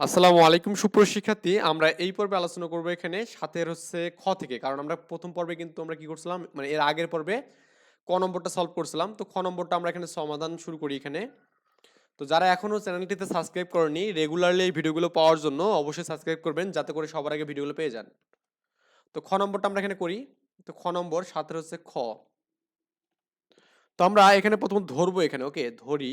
আসসালামু আলাইকুম সুপ্রশিক্ষার্থী আমরা এই পর্বে আলোচনা করব এখানে। সাতের হচ্ছে খ থেকে। কারণ আমরা প্রথম পর্বে কিন্তু আমরা কি করছিলাম? মানে এর আগের পর্বে ক নম্বরটা সলভ করছিলাম। তো খ নম্বরটা আমরা এখানে সমাধান শুরু করি এখানে। তো যারা এখনও চ্যানেলটিতে সাবস্ক্রাইব করেনি রেগুলারলি এই ভিডিওগুলো পাওয়ার জন্য অবশ্যই সাবস্ক্রাইব করবেন, যাতে করে সবার আগে ভিডিওগুলো পেয়ে যান। তো খ নম্বরটা আমরা এখানে করি। তো খ নম্বর, সাতের হচ্ছে খ। তো আমরা এখানে প্রথম ধরবো এখানে ওকে ধরি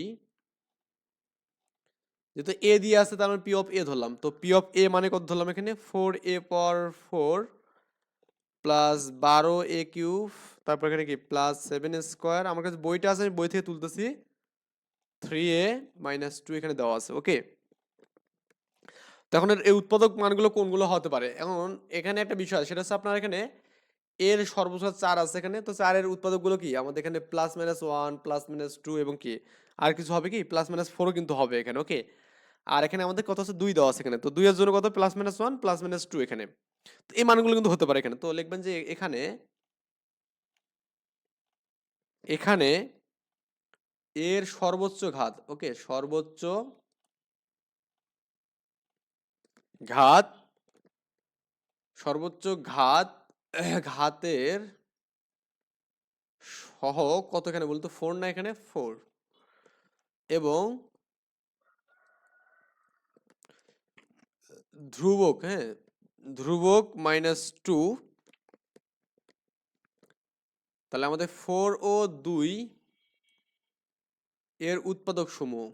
যেহেতু এ দিয়ে আছে, তার মানে পি অফ এ ধরলাম। তো পি অফ এ মানে কত ধরলাম এখানে? ফোর এ পর ফোর প্লাস বারো এ কিউব তারপর এখানে কি? প্লাস সেভেন স্কোয়ার আমার কাছে বইটা আছে, আমি বই থেকে তুলতেছি। থ্রি এ মাইনাস টু এখানে দেওয়া আছে ওকে তখন এই উৎপাদক মানগুলো কোনগুলো হতে পারে? এখন এখানে একটা বিষয়, সেটা হচ্ছে আপনার এখানে এর সর্বোচ্চ চার আছে এখানে। তো চারের উৎপাদকগুলো কি? আমাদের এখানে plus minus one plus minus two এবং কি? আর কিছু হবে কি? প্লাস মাইনাস ফোরও কিন্তু হবে এখানে ওকে আর এখানে আমাদের কত আছে দুই দেওয়া আছে এখানে। তো দুইয়ের জন্য কত? Plus minus one plus minus two এখানে। তো এই মানগুলো কিন্তু হতে পারে এখানে। তো লিখবেন যে এখানে এখানে এর সর্বোচ্চ ঘাত, ওকে, সর্বোচ্চ ঘাত সর্বোচ্চ ঘাত, ঘাতের সহ কত এখানে বলতো? ফোর না এখানে? ফোর এবং ধ্রুবক হ্যাঁ? ধ্রুবক মাইনাস টু তাহলে আমাদের ফোর ও দুই এর উৎপাদক সমূহ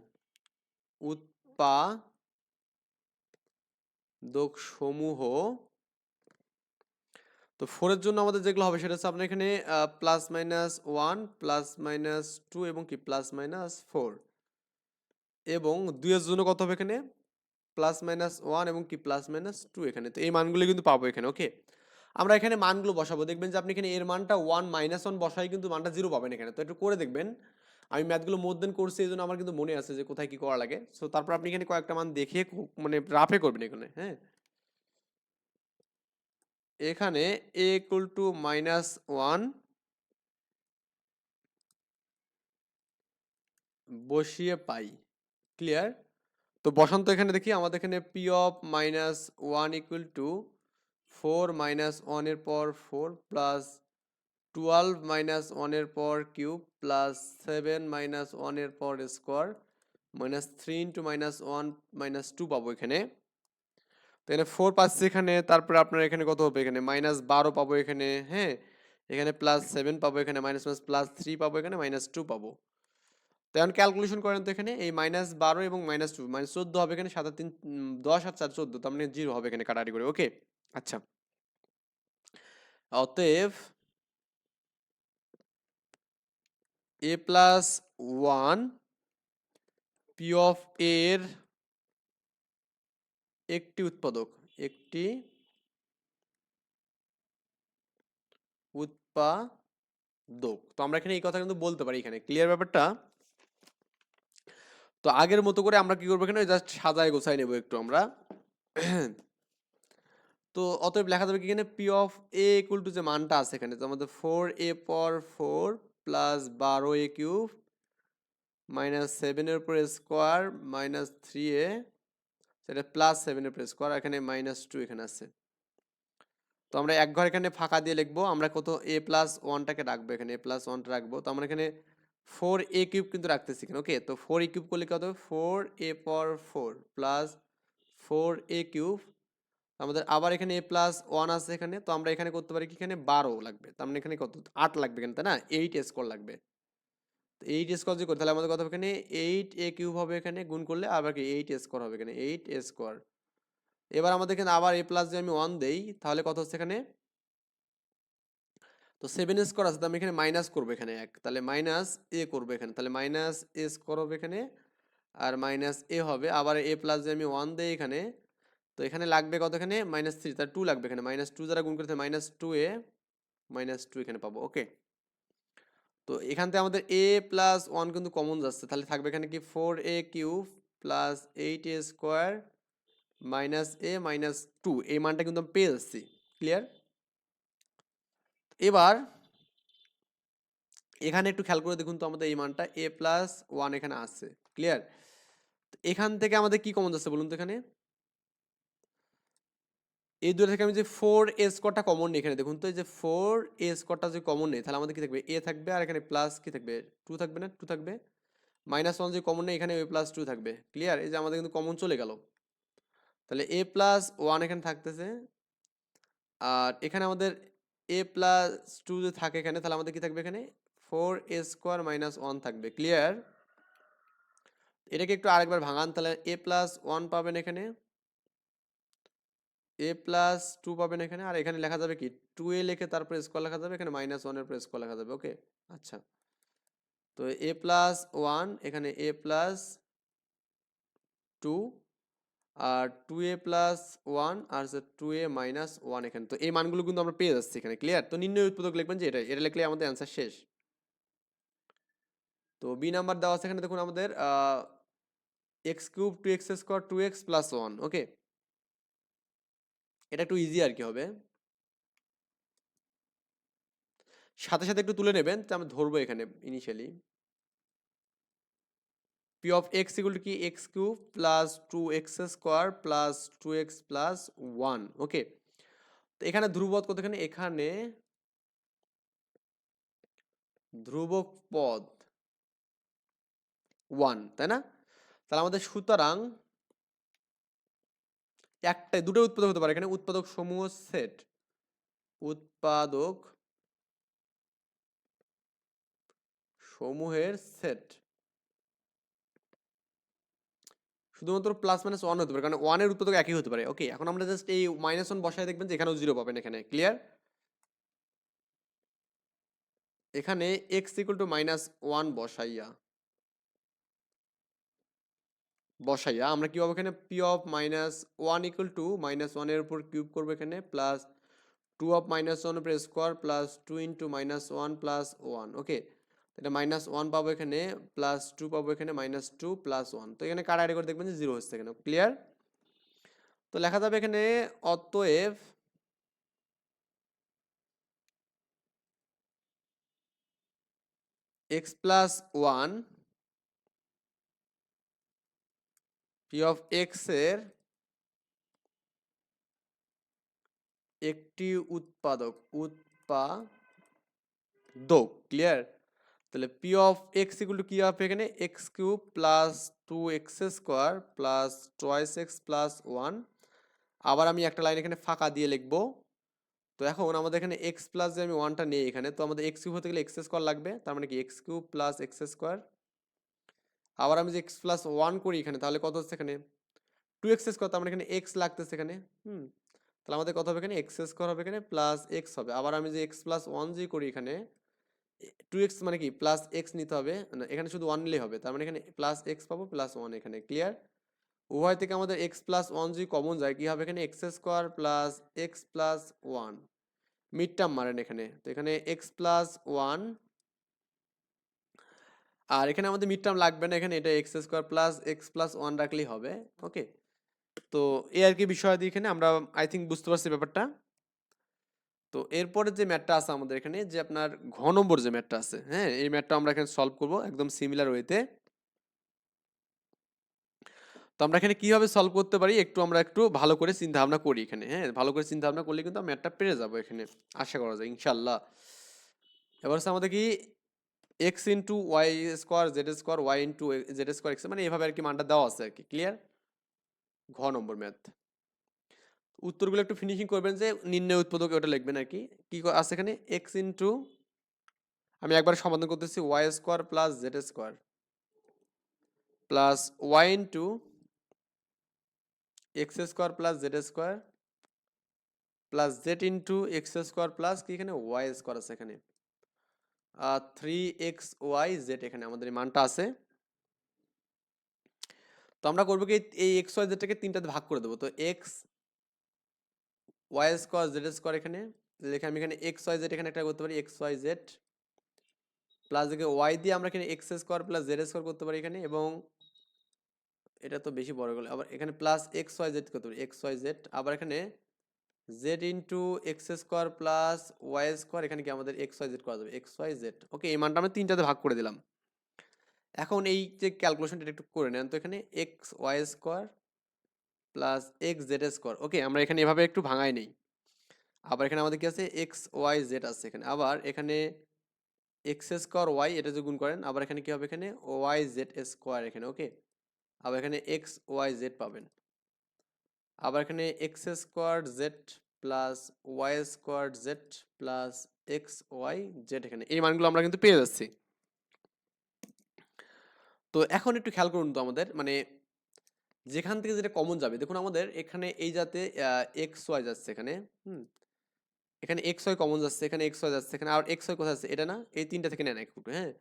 উৎপাদক সমূহ তো ফোরের জন্য আমাদের যেগুলো হবে সেটা হচ্ছে আপনার এখানে plus minus one plus minus two এবং কি? প্লাস মাইনাস ফোর এবং দুইয়ের জন্য কত হবে এখানে? প্লাস মাইনাস ওয়ান এবং কি প্লাস মাইনাস টু এখানে। তো এই মানগুলো কিন্তু পাবো এখানে ওকে আমরা এখানে মানগুলো বসাবো। দেখবেন যে আপনি এখানে এর মানটা ওয়ান মাইনাস ওয়ান বসাই কিন্তু মানটা জিরো পাবেন এখানে। তো একটু করে দেখবেন। আমি ম্যাথগুলো মোর দেন করছি এই জন্য আমার কিন্তু মনে আছে যে কোথায় কি করা লাগে। সো তারপর আপনি এখানে কয়েকটা মান দেখে মানে রাফে করবেন এখানে হ্যাঁ? এখানে a equal to minus one বসিয়ে পাই। ক্লিয়ার তো বসন্ত এখানে দেখি আমাদের এখানে P of minus one equal to four minus ওয়ানের পর ফোর প্লাস টুয়েলভ মাইনাস ওয়ানের পর কিউব প্লাস সেভেন মাইনাস ওয়ানের পর square minus three into minus one minus two পাবো এখানে। তো এখানে ফোর পাচ্ছি এখানে, তারপরে আপনার এখানে কত হবে এখানে? মাইনাস বারো পাবো এখানে হ্যাঁ? এখানে প্লাস সেভেন পাবো এখানে মাইনাস মাইনাস প্লাস থ্রি পাবো এখানে মাইনাস টু পাবো। তো এখন ক্যালকুলেশন করেন তো এখানে, এই মাইনাস বারো এবং মাইনাস টু মাইনাস চোদ্দ হবে এখানে সাত তিন দশ আর চার চোদ্দ, তার মানে জিরো হবে এখানে কাটাকাটি করে ওকে আচ্ছা। অতএব a plus one P of এর একটি উৎপাদক একটি উৎপাদক। তো আমরা এখানে এই কথা কিন্তু বলতে পারি এখানে। ক্লিয়ার ব্যাপারটা? তো আগের মতো করে আমরা কি করব এখানে? জাস্ট সাজায় গোছাই নেব একটু আমরা। তো অতএব লেখা যাবে কি এখানে P of a equal to যে মানটা আছে এখানে তো আমাদের ফোর এ পর ফোর প্লাস বারো এ কিউব মাইনাস সেভেনের উপর স্কোয়ার মাইনাস থ্রি এ সেটা প্লাস সেভেনের উপর স্কোয়ার এখানে মাইনাস টু এখানে আছে। তো আমরা এক ঘর এখানে ফাঁকা দিয়ে লিখব, আমরা কত এ প্লাস ওয়ানটাকে রাখব এখানে এ প্লাস ওয়ানটা রাখব। তো আমরা এখানে ফোর এ কিউব কিন্তু রাখতেছি ওকে তো ফোর এ কিউব করলে কত ফোর এ পর four plus four a cube. আমাদের আবার এখানে এ প্লাস ওয়ান আছে এখানে, তো আমরা এখানে করতে পারি কি এখানে? বারো লাগবে। তার মানে এখানে কত? আট লাগবে এখানে, তাই না? এইট স্কোয়ার লাগবে। তো এইট স্কোয়ার যদি করি, তাহলে আমাদের কত হবে এখানে? এইট এ কিউব হবে এখানে, গুণ করলে আবার কি? এইট স্কোয়ার হবে এখানে এইট স্কোয়ার এবার আমাদের এখানে আবার এ প্লাস যদি আমি ওয়ান দেই, তাহলে কত হচ্ছে এখানে? তো সেভেন এস স্কোয়ার আছে আমি এখানে মাইনাস করব এখানে এক। তাহলে মাইনাস এ করব এখানে। তাহলে মাইনাস এ স্কোয়ার হবে এখানে আর মাইনাস এ হবে। আবার এ প্লাস যে আমি ওয়ান দেই এখানে। তো এখানে লাগবে কত এখানে? মাইনাস থ্রি তার টু লাগবে এখানে। মাইনাস টু যারা গুণ করতে minus two a minus two এখানে পাবো। ওকে তো এখান থেকে আমাদের এ প্লাস ওয়ান কিন্তু কমন যাচ্ছে। তাহলে থাকবে এখানে কি? Four a cube plus eight a square minus a minus two এই মানটা কিন্তু আমি পেয়ে যাচ্ছি। ক্লিয়ার এবার এখানে একটু খেয়াল করে দেখুন তো আমাদের এই মানটা এ প্লাস ওয়ান এখানে আছে ক্লিয়ার এখান থেকে আমাদের কি কমন যাচ্ছে বলুন তো এখানে? এই দুটো থেকে আমি যে ফোর এ স্কোয়ারটা কমন নেই এখানে, দেখুন তো এই যে ফোর এ স্কোয়ারটা যে কমন নেই, তাহলে আমাদের কি থাকবে? এ থাকবে আর এখানে প্লাস কি থাকবে? টু থাকবে না? টু থাকবে। মাইনাস ওয়ান যে কমন নেই, এখানে এ প্লাস টু থাকবে ক্লিয়ার এই যে আমাদের কিন্তু কমন চলে গেল। তাহলে এ প্লাস ওয়ান এখানে থাকতেছে, আর এখানে আমাদের এ প্লাস টু যে থাকে এখানে, তাহলে আমাদের কি থাকবে এখানে? Four a square minus one থাকবে। ক্লিয়ার এটাকে একটু আরেকবার ভাঙান, তাহলে এ প্লাস ওয়ান পাবেন এখানে। এ প্লাস টু পাবেন এখানে। আর এখানে লেখা যাবে কি? টু এ লিখে তারপরে স্কোয়ার লেখা যাবে, এখানে মাইনাস ওয়ানের পরে স্কোয়ার লেখা যাবে। ওকে আচ্ছা। তো এ প্লাস ওয়ান এখানে এ প্লাস টু আর টু এ প্লাস ওয়ান আর টু এ মাইনাস ওয়ান এখানে। তো এই মানগুলো কিন্তু আমরা পেয়ে যাচ্ছি এখানে ক্লিয়ার তো নির্ণয় উৎপাদক লিখবেন যে এটা এটা লিখলে আমাদের অ্যান্সার শেষ। তো বি নাম্বার দেওয়া আছে এখানে দেখুন আমাদের x cube two x square two x plus one okay এটা একটু ইজি আর কি হবে। সাথে সাথে একটু তুলে নেবেন, তো আমি ধরবো এখানে initially P of x equal কি? X cube plus two x square plus two x plus one, okay? তো এখানে ধ্রুবক কত এখানে এখানে ধ্রুবক পদ ওয়ান, তাই না? তাহলে আমাদের সুতরাং একটাই দুটো উৎপাদক হতে পারে। এখানে উৎপাদক সমূহ সেট, উৎপাদক সমূহের সেট। শুধুমাত্র প্লাস মাইনাস ওয়ান হতে পারে, কারণ ওয়ানের উৎপাদক একই হতে পারে। ওকে এখন আমরা জাস্ট এই মাইনাস ওয়ান বসায় দেখবেন যে এখানেও জিরো পাবেন এখানে ক্লিয়ার এখানে x equal to minus one বসাইয়া বসাইয়া আমরা কি পাবো এখানে? P of minus one equal to minus ওয়ানের উপর কিউব করব এখানে plus two of minus one উপর square plus two into minus one plus one okay এটা মাইনাস ওয়ান পাবো এখানে প্লাস টু পাবো এখানে মাইনাস টু প্লাস ওয়ান তো এখানে কাটাকাটি করে দেখবেন যে জিরো হচ্ছে এখানে ক্লিয়ার তো লেখা যাবে এখানে অতএব x plus one P of এক্সের একটি উৎপাদক উৎপাদক ক্লিয়ার তাহলে P of x equal to কি হবে এখানে? X cube plus two x square plus toys x plus one আবার আমি একটা লাইন এখানে ফাঁকা দিয়ে লিখব। তো এখন আমাদের এখানে এক্স প্লাস যে আমি ওয়ানটা নিই এখানে। তো আমাদের এক্স কিউব হতে গেলে এক্স স্কোয়ার লাগবে। তার মানে কি? X cube plus x square আবার আমি যে এক্স প্লাস ওয়ান করি এখানে, তাহলে কত হচ্ছে এখানে? টু এক্স স্কোয়ার তার মানে এখানে এক্স লাগতেছে এখানে। হুম। তাহলে আমাদের কত হবে এখানে? এক্স স্কোয়ার হবে এখানে প্লাস এক্স হবে। আবার আমি যে এক্স প্লাস ওয়ান যে করি এখানে টু এক্স মানে কি? প্লাস এক্স নিতে হবে। এখানে শুধু ওয়ান নিলেই হবে। তার মানে এখানে প্লাস এক্স পাবো প্লাস ওয়ান এখানে। ক্লিয়ার উভয় থেকে আমাদের এক্স প্লাস ওয়ান যদি কমন যায়, কি হবে এখানে? X square plus x plus one mid term মারেন এখানে। তো এখানে এক্স প্লাস ওয়ান আর এখানে আমাদের মিড টার্ম লাগবে না এখানে। এটা x square plus x plus one রাখলেই হবে। ওকে তো এই আর কি বিষয় দিয়ে এখানে আমরা আই থিঙ্ক বুঝতে পারছি ব্যাপারটা। তো এরপরে যে ম্যাটটা আছে আমাদের এখানে, যে আপনার ঘ নম্বর যে ম্যাটটা আছে হ্যাঁ এই ম্যাটটা আমরা এখানে সলভ করব একদম সিমিলার ওয়েতে তো। আমরা এখানে কীভাবে সলভ করতে পারি, একটু আমরা একটু ভালো করে চিন্তা ভাবনা করি এখানে হ্যাঁ ভালো করে চিন্তা ভাবনা করলে কিন্তু ম্যাটটা পেরে যাব এখানে, আশা করা যায় ইনশাল্লাহ এবার হচ্ছে আমাদের কি x into y square z square y into z square x মানে এভাবে আর কি মানটা দেওয়া আছে আর কি ক্লিয়ার ঘ নম্বর ম্যাথ। উত্তরগুলো একটু ফিনিশিং করবেন যে নির্ণয় উৎপাদক ওটা লিখবেন আর কি। আছে এখানে? এক্স ইন্টু আমি একবার সমাধান করতেছি y square plus z square plus y into x square plus z square plus z into x square plus কি এখানে? ওয়াই স্কোয়ার আছে এখানে। থ্রি এক্স ওয়াই জেড এখানে আমাদের মানটা আছে। তো আমরা করব কি এই এক্স ওয়াই জেডটাকে তিনটাতে ভাগ করে দেবো। তো x y square z square এখানে, লিখে আমি এখানে এক্স ওয়াই জেড এখানে একটা করতে পারি এক্স ওয়াই জেড প্লাস এখানে ওয়াই দিয়ে আমরা এখানে x square plus z square করতে পারি এখানে, এবং এটা তো বেশি বড় গেল, আবার এখানে প্লাস এক্স ওয়াই জেড করতে পারি এক্স ওয়াই জেড আবার এখানে z into x square plus y square এখানে কি আমাদের এক্স ওয়াই জেড করা যাবে এক্স ওয়াই জেড ওকে এই মানটা আমরা তিনটাতে ভাগ করে দিলাম, এখন এই যে ক্যালকুলেশনটা একটু করে নেন, তো এখানে x y square plus x z square okay আমরা এখানে এভাবে একটু ভাঙাই নেই। আবার এখানে আমাদের কি আছে? এক্স ওয়াই জেড আছে এখানে। আবার এখানে এক্স স্কোয়ার ওয়াই এটা যদি গুণ করেন, আবার এখানে কি হবে এখানে? ওয়াই জেড স্কোয়ার এখানে ওকে আবার এখানে এক্স ওয়াই জেড পাবেন। আবার এখানে x square z plus y square z plus x y z এখানে। এই মানগুলো আমরা কিন্তু পেয়ে যাচ্ছি। তো এখন একটু খেয়াল করুন তো আমাদের মানে যেখান থেকে যেটা কমন যাবে। দেখুন আমাদের এখানে এই যাতে এক্স ওয়াই যাচ্ছে এখানে, হুম? এখানে এক্স ওয়াই কমন যাচ্ছে, এখানে এক্স ওয়াই যাচ্ছে, এখানে আর এক্স ওয়াই কোথায় আছে এটা না, এই তিনটা থেকে নেন একটু হ্যাঁ?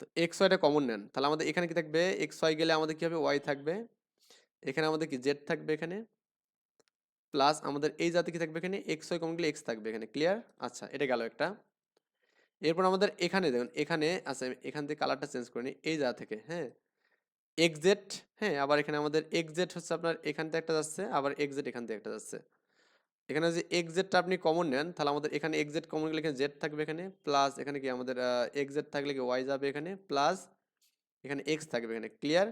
তো এক্স ওয়াইটা কমন নেন। তাহলে আমাদের এখানে কি থাকবে? এক্স ওয়াই গেলে আমাদের কি হবে? ওয়াই থাকবে। এখানে আমাদের কি জেড থাকবে এখানে? প্লাস আমাদের এই জাতি কি থাকবে এখানে? এক্স ওয়াই কমন গেলে এক্স থাকবে এখানে ক্লিয়ার আচ্ছা এটা গেল একটা। এরপর আমাদের এখানে দেখুন, এখানে আচ্ছা এখান থেকে কালারটা চেঞ্জ করে নিই, এই জায়গা থেকে হ্যাঁ? এক্সজেট হ্যাঁ আবার এখানে আমাদের এক্সজেট হচ্ছে আপনার এখান থেকে একটা যাচ্ছে, আবার এক্সজেট এখান থেকে একটা যাচ্ছে। এখানে যদি এক্সজেটটা আপনি কমন নেন, তাহলে আমাদের এখানে এক্সজেট কমন গেলে এখানে জেড থাকবে এখানে প্লাস এখানে কি আমাদের এক্সজেট থাকলে কি ওয়াই যাবে এখানে প্লাস এখানে এক্স থাকবে এখানে ক্লিয়ার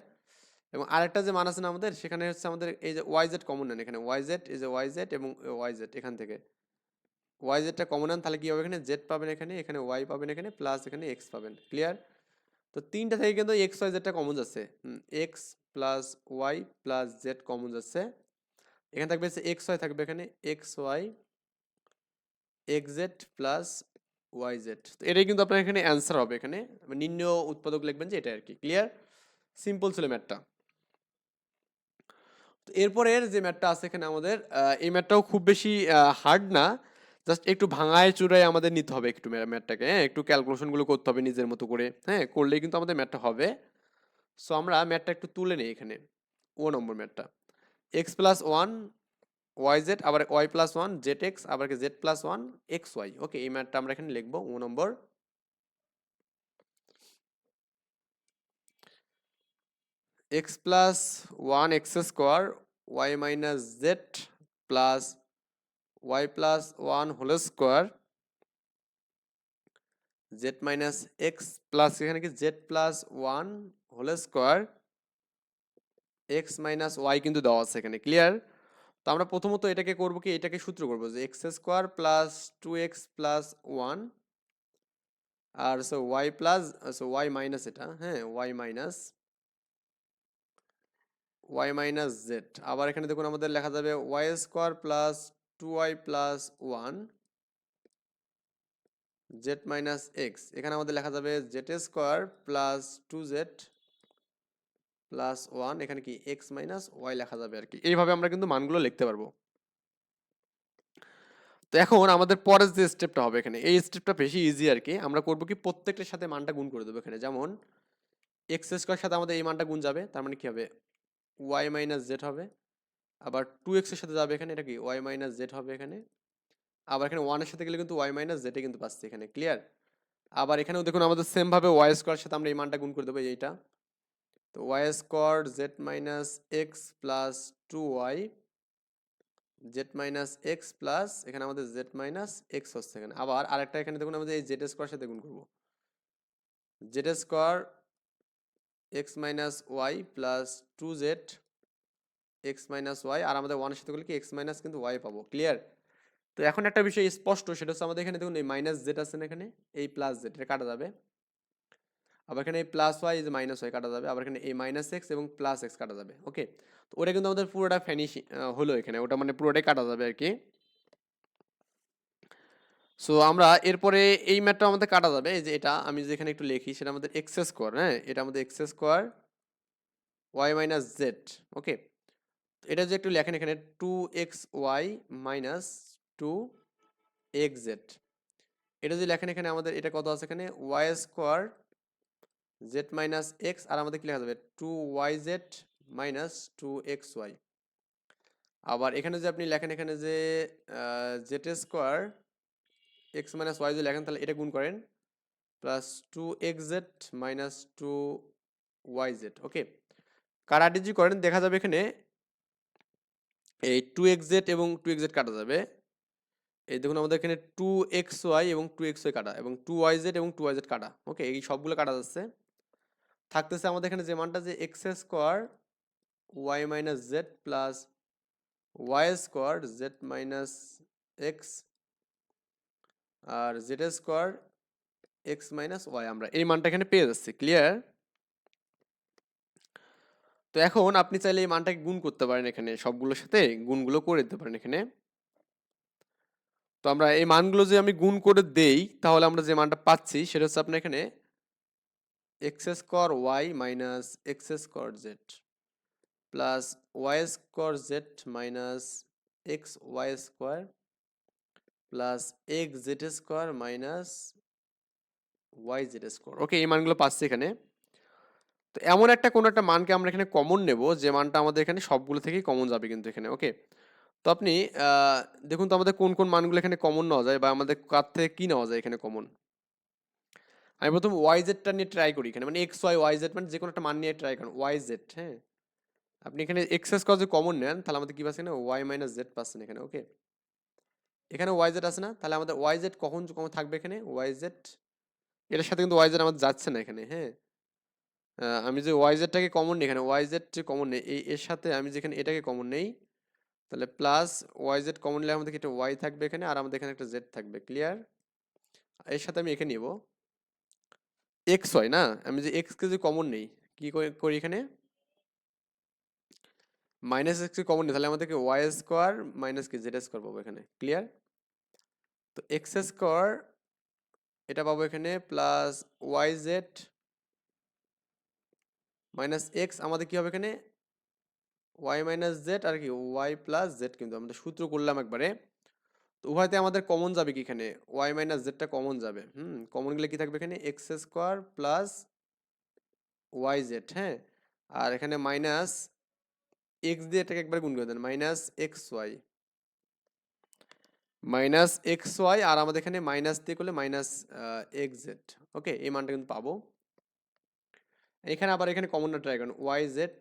এবং আরেকটা যে মান আছে না আমাদের, সেখানে হচ্ছে আমাদের এই যে ওয়াই জেড কমন নেন এখানে ওয়াই জেড এই যে ওয়াই জেড এবং ওয়াই জেড এখান থেকে। ওয়াই জেডটা কমন নেন, তাহলে কি হবে এখানে জেড পাবেন এখানে এখানে ওয়াই পাবেন এখানে প্লাস এখানে এক্স পাবেন ক্লিয়ার তো তিনটা থেকে কিন্তু এক্স ওয়াই জেডটা কমন যাচ্ছে। X plus y plus z common যাচ্ছে। এখানে থাকবে এক্স ওয়াই থাকবে এখানে x y x z plus y z তো এটাই কিন্তু আপনার এখানে অ্যান্সার হবে এখানে। নিম্ন উৎপাদক লিখবেন যে এটা আর কি ক্লিয়ার সিম্পল ছিল ম্যাথটা তো এরপরের যে ম্যাথটা আছে এখানে আমাদের এই ম্যাথটাও খুব বেশি হার্ড না। জাস্ট একটু ভাঙায় চূড়ায় আমাদের নিতে হবে একটু ম্যাটটাকে হ্যাঁ? একটু ক্যালকুলেশনগুলো করতে হবে নিজের মতো করে হ্যাঁ? করলেই কিন্তু আমাদের ম্যাটটা হবে। সো আমরা ম্যাটটা একটু তুলে নিই এখানে। ও নম্বর ম্যাটটা। X plus one y z আবার y plus one z x আবার z plus one x y okay এই ম্যাটটা আমরা এখানে লিখব, ও নম্বর। X plus one x square y minus z plus y plus one whole square z minus x plus এখানে কি z plus one whole square x minus y কিন্তু দেওয়া আছে এখানে ক্লিয়ার তো আমরা প্রথমত এটাকে করব কি, এটাকে সূত্র করব যে x square plus two x plus one আর so y plus so y minus এটা হ্যাঁ y minus y minus z আবার এখানে দেখুন আমাদের লেখা যাবে y square plus two y plus one z minus x এখানে আমাদের লেখা যাবে z square plus two z plus one এখানে কি এক্স মাইনাস ওয়াই লেখা যাবে আর কি। এইভাবে আমরা কিন্তু মানগুলো লিখতে পারব। তো এখন আমাদের পরের যে স্টেপটা হবে এখানে, এই স্টেপটা বেশি ইজি আর কি। আমরা করব কি প্রত্যেকটার সাথে মানটা গুণ করে দেবো এখানে। যেমন এক্স স্কোয়ার সাথে আমাদের এই মানটা গুণ যাবে, তার মানে কি হবে? ওয়াই মাইনাস জেড হবে। আবার টু এক্সের সাথে যাবে এখানে, এটা কি? ওয়াই মাইনাস জেড হবে এখানে। আবার এখানে ওয়ানের সাথে গেলে কিন্তু ওয়াই মাইনাস জেডে কিন্তু পাচ্ছি এখানে ক্লিয়ার আবার এখানেও দেখুন আমাদের সেমভাবে ওয়াই স্কোয়ার সাথে আমরা এই মানটা গুণ করে দেবো এইটা। তো y square z minus x plus two y z minus x plus এখানে আমাদের জেড মাইনাস এক্স হচ্ছে এখানে। আবার আরেকটা এখানে দেখুন আমাদের এই জেড স্কোয়ার সাথে গুণ করব। Z square x minus y plus two z x minus y আর আমাদের ওয়ানের সাথে করলে কি এক্স মাইনাস কিন্তু ওয়াই পাবো ক্লিয়ার তো এখন একটা বিষয় স্পষ্ট, সেটা হচ্ছে আমাদের এখানে দেখুন এই মাইনাস জেড আছে না এখানে, এই প্লাস জেড এটা কাটা যাবে। আবার এখানে এই প্লাস ওয়াই যে মাইনাস ওয়াই কাটা যাবে, আবার এখানে এই মাইনাস এক্স এবং প্লাস এক্স কাটা যাবে ওকে তো ওটা কিন্তু আমাদের পুরোটা ফ্যানিশ হলো এখানে, ওটা মানে পুরোটাই কাটা যাবে আর কি। সো আমরা এরপরে এই ম্যাথটা আমাদের কাটা যাবে, এই যে এটা, আমি যেখানে একটু লিখি, সেটা আমাদের এক্স স্কোয়ার হ্যাঁ? এটা আমাদের x square y minus z okay এটা যে একটু লেখেন এখানে two x y minus two x z এটা যদি লেখেন এখানে আমাদের, এটা কত আছে এখানে? Y square z minus x আর আমাদের কি লেখা যাবে? Two y z minus two x y আবার এখানে যে আপনি লেখেন এখানে যে z square x minus y যদি লেখেন, তাহলে এটা গুণ করেন plus two x z minus two y z okay যদি করেন? দেখা যাবে এখানে এই টু এক্স জেড এবং টু এক্স জেড কাটা যাবে। এই দেখুন আমাদের এখানে টু এক্স ওয়াই এবং টু এক্স ওয়াই কাটা, এবং টু ওয়াই জেড এবং টু ওয়াই জেড কাটা ওকে এই সবগুলো কাটা যাচ্ছে। থাকতেছে আমাদের এখানে যে মানটা, যে x square y minus z plus y square z minus x আর z square x minus y আমরা এই মানটা এখানে পেয়ে যাচ্ছি ক্লিয়ার তো এখন আপনি চাইলে এই মানটাকে গুণ করতে পারেন এখানে সবগুলোর সাথে, গুণগুলো করে দিতে পারেন এখানে। তো আমরা এই মানগুলো যে আমি গুণ করে দেই, তাহলে আমরা যে মানটা পাচ্ছি সেটা হচ্ছে আপনার এখানে x square y minus x square z plus y square z minus x y square plus x z square minus y z square okay এই মানগুলো পাচ্ছি এখানে। তো এমন একটা কোনো একটা মানকে আমরা এখানে কমন নেব, যে মানটা আমাদের এখানে সবগুলো থেকেই কমন যাবে কিন্তু এখানে ওকে তো আপনি দেখুন তো আমাদের কোন কোন মানগুলো এখানে কমন নেওয়া যায় বা আমাদের কার থেকে কি নেওয়া যায় এখানে কমন আমি প্রথম ওয়াই জেডটা নিয়ে ট্রাই করি এখানে মানে এক্স ওয়াই ওয়াই জেড মানে যে কোনো একটা মান নিয়ে ট্রাই করেন ওয়াই জেড হ্যাঁ? আপনি এখানে এক্সেস কজ কমন নেন, তাহলে আমাদের কি পাচ্ছেন ওয়াই মাইনাস জেড পাচ্ছেন এখানে ওকে এখানে ওয়াই জেড আছে না? তাহলে আমাদের ওয়াই জেড কখন কখন থাকবে এখানে? ওয়াই জেড এটার সাথে কিন্তু ওয়াই জেড আমাদের যাচ্ছে না এখানে হ্যাঁ? আমি যে ওয়াই জেডটাকে কমন নিই, এখানে ওয়াই জেড কমন নেই, এই, এর সাথে আমি যেখানে এটাকে কমন নেই, তাহলে প্লাস ওয়াই জেড কমন নিলে আমাদের একটা ওয়াই থাকবে এখানে আর আমাদের এখানে একটা জেড থাকবে ক্লিয়ার এর সাথে আমি এখানে নিব। এক্স ওয়াই না? আমি যে এক্স কে যে কমন নেই, কি করে- এখানে? মাইনাস এক্স কে কমন নেই, তাহলে আমাদেরকে ওয়াই স্কোয়ার মাইনাস কি জেড স্কোয়ার পাবো এখানে ক্লিয়ার তো এক্স স্কোয়ার এটা পাবো এখানে plus y z minus x আমাদের কি হবে এখানে? ওয়াই মাইনাস জেড আর কি, ওয়াই প্লাস জেড কিন্তু আমরা সূত্র করলাম একবারে। তো উভয়তে আমাদের কমন যাবে কি এখানে? ওয়াই মাইনাস জেডটা কমন যাবে। হুম, কমন গেলে কি থাকবে এখানে? X square plus y z হ্যাঁ? আর এখানে মাইনাস এক্স দিয়ে এটাকে একবার গুণ করে দেন, minus x y. Minus x y আর আমাদের এখানে মাইনাস দিয়ে করলে মাইনাস এক্স জেড। ওকে, এই মানটা কিন্তু পাবো। এখানে আবার এখানে কমনটা ট্রাই করুন ওয়াই জেড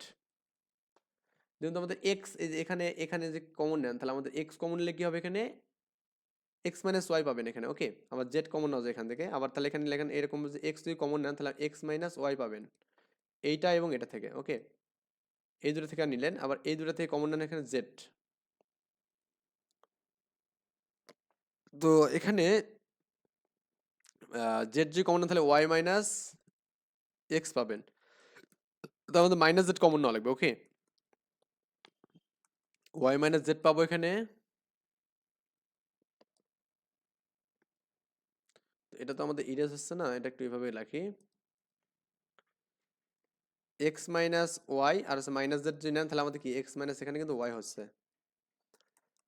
দেখুন আমাদের এক্স এখানে এখানে যে কমন নেন, তাহলে আমাদের এক্স কমন নিলে কি হবে এখানে? এক্স মাইনাস ওয়াই পাবেন এখানে ওকে আবার জেড কমন নাও এখান থেকে, আবার তাহলে এখানে লেখেন এরকম যে এক্স যদি কমন নেন, তাহলে এক্স মাইনাস ওয়াই পাবেন। এইটা এবং এটা থেকে ওকে এই দুটো থেকে নিলেন, আবার এই দুটো থেকে কমন নেন এখানে জেড তো এখানে জেড যদি কমন নেন, তাহলে ওয়াই মাইনাস এক্স পাবেন। তো আমাদের মাইনাস জেড কমন নেওয়া লাগবে ওকে ওয়াই মাইনাস জেড পাবো এখানে। এটা তো আমাদের ইরেজ হচ্ছে না, এটা একটু এভাবে রাখি। এক্স মাইনাস ওয়াই আর হচ্ছে মাইনাস জেড যদি নেন, তাহলে আমাদের কি? এক্স মাইনাস এখানে কিন্তু ওয়াই হচ্ছে।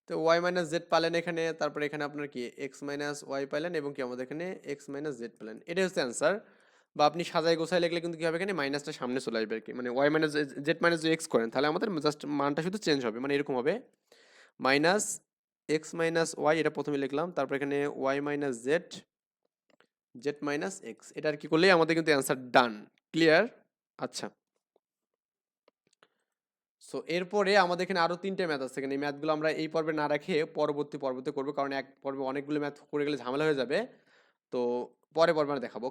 তো ওয়াই মাইনাস জেড পালেন এখানে, তারপরে এখানে আপনার কি? এক্স মাইনাস ওয়াই পাইলেন এবং কি আমাদের এখানে? এক্স মাইনাস জেড পেলেন। এটাই হচ্ছে অ্যান্সার বা আপনি সাজায় গোছায় লিখলে কিন্তু কী হবে এখানে? মাইনাসটা সামনে চলে আসবে আর কি মানে ওয়াই মাইনাস জেড মাইনাস যদি এক্স করেন, তাহলে আমাদের জাস্ট মানটা শুধু চেঞ্জ হবে। মানে এরকম হবে। মাইনাস এক্স মাইনাস ওয়াই এটা প্রথমে লিখলাম, তারপর এখানে Y minus Z Z minus X এটা আর কি করলেই আমাদের কিন্তু অ্যান্সার ডান ক্লিয়ার আচ্ছা। সো এরপরে আমাদের এখানে আরও তিনটে ম্যাথ আছে। এখানে এই ম্যাথগুলো আমরা এই পর্বে না রেখে পরবর্তী পর্বতে করব, কারণ এক পর্বে অনেকগুলো ম্যাথ করে গেলে ঝামেলা হয়ে যাবে। তো পরে পর্বে আমরা দেখাবো।